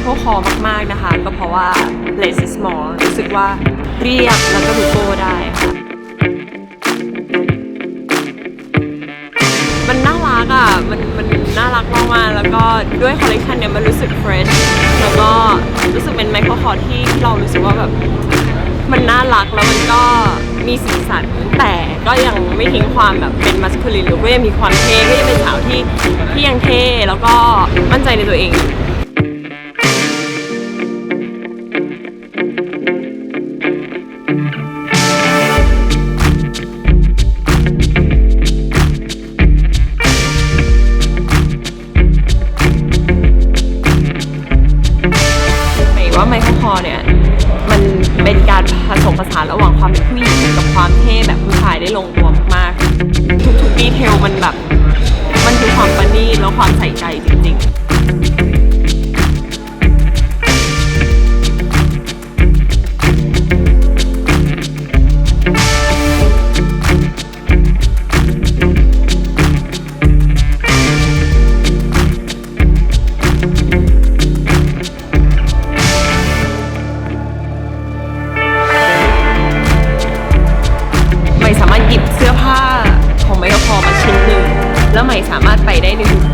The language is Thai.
เคิลคอมากๆนะคะ ก็เพราะว่า less is more รู้สึกว่าเรียบแล้วก็ดูโก้ได้ค่ะมันน่ารักอะมันมันน่ารักมากๆแล้วก็ด้วยคอลเลคชันเนี่ยมันรู้สึกเฟรชแล้วก็รู้สึกเป็นไมเคิลคอร์ที่เรารู้สึกว่าแบบมันน่ารักแล้วมันก็มีสีสันแต่ก็ยังไม่ทิ้งความแบบเป็นมัสคูลินหรือก็ยังมีความเท่ก็ยังเป็นสาวที่ที่ยังเท่แล้วก็มั่นใจในตัวเอง ผสานระหว่างความผู้หญิงกับความเท่แบบผู้ชายได้ลงตัวมากๆทุกๆดีเทลมันแบบ มันคือความประณีตแล้วความใส่ใจจริงๆ ม่สามารถไปได้ในทุ